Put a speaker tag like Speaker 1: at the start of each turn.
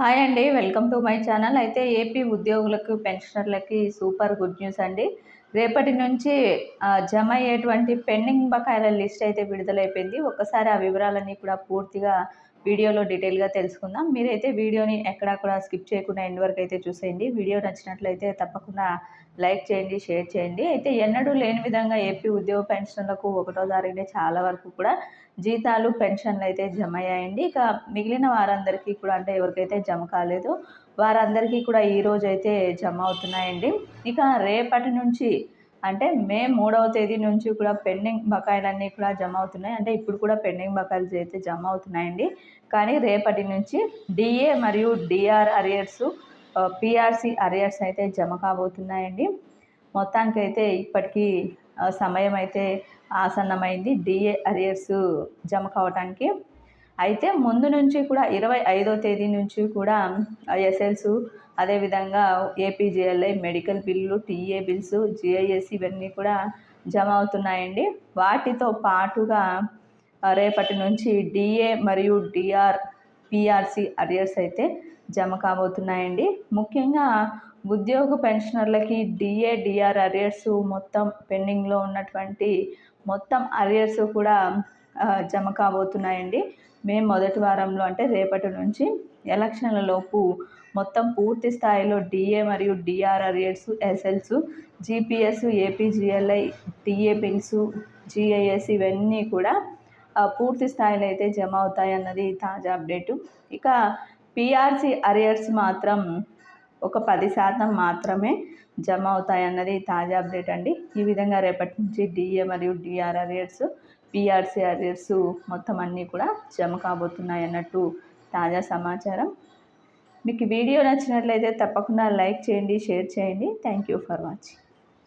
Speaker 1: Hi అండి welcome to my channel. అయితే AP ఉద్యోగులకు పెన్షనర్లకి సూపర్ గుడ్ న్యూస్ అండి. రేపటి నుంచి జమ అయ్యేటువంటి పెండింగ్ బకాయిల లిస్ట్ అయితే విడుదలైపోయింది. ఒక్కసారి ఆ వివరాలన్నీ కూడా పూర్తిగా వీడియోలో డీటెయిల్గా తెలుసుకుందాం. మీరైతే వీడియోని ఎక్కడా స్కిప్ చేయకుండా ఎండ్ వరకు అయితే చూసేయండి. వీడియో నచ్చినట్లయితే తప్పకుండా లైక్ చేయండి షేర్ చేయండి. అయితే ఎన్నడూ లేని విధంగా ఏపీ ఉద్యోగ పెన్షన్లకు ఒకటో తారీఖునే చాలా వరకు కూడా జీతాలు పెన్షన్లు అయితే జమ అయ్యాయండి. ఇక మిగిలిన వారందరికీ కూడా అంటే ఎవరికైతే జమ కాలేదు వారందరికీ కూడా ఈరోజు అయితే జమ అవుతున్నాయండి. ఇక రేపటి నుంచి అంటే మే మూడవ తేదీ నుంచి కూడా పెండింగ్ బకాయిలన్నీ కూడా జమ అవుతున్నాయి. అంటే ఇప్పుడు కూడా పెండింగ్ బకాయిలు అయితే జమ అవుతున్నాయండి. కానీ రేపటి నుంచి డిఏ మరియు డిఆర్ అరియర్స్ పిఆర్సి అరియర్స్ అయితే జమ కాబోతున్నాయండి. మొత్తానికైతే ఇప్పటికీ సమయం అయితే ఆసన్నమైంది. డిఏ అరియర్స్ జమ కావటానికి. అయితే ముందు నుంచి కూడా ఇరవై ఐదో తేదీ నుంచి కూడా ఎస్ఎల్స్ అదేవిధంగా APGLI medical bill TA bills GIS ఇవన్నీ కూడా జమ అవుతున్నాయండి. వాటితో పాటుగా రేపటి నుంచి డిఏ మరియు డిఆర్ పిఆర్సి అరియర్స్ అయితే జమ కాబోతున్నాయండి. ముఖ్యంగా ఉద్యోగ పెన్షనర్లకి డిఏ డిఆర్ అరియర్స్ మొత్తం పెండింగ్లో ఉన్నటువంటి మొత్తం అరియర్స్ కూడా జమ కాబోతున్నాయండి. మేము మొదటి వారంలో అంటే రేపటి నుంచి ఎలక్షన్ల లోపు మొత్తం పూర్తి స్థాయిలో డిఏ మరియు DR arrears SLs GPS APGLI TA bills GIS ఇవన్నీ కూడా పూర్తి స్థాయిలో అయితే జమ అవుతాయన్నది తాజా అప్డేటు. ఇక పిఆర్సి అరియర్స్ మాత్రం ఒక పది శాతం మాత్రమే జమ అవుతాయన్నది తాజా అప్డేట్ అండి. ఈ విధంగా రేపటి నుంచి డిఏ మరియు డిఆర్ అరియర్స్ పిఆర్సీ అరియర్స్ మొత్తం అన్నీ కూడా జమ కాబోతున్నాయి అన్నట్టు తాజా సమాచారం. మీకు వీడియో నచ్చినట్లయితే తప్పకుండా లైక్ చేయండి షేర్ చేయండి. Thank you for watching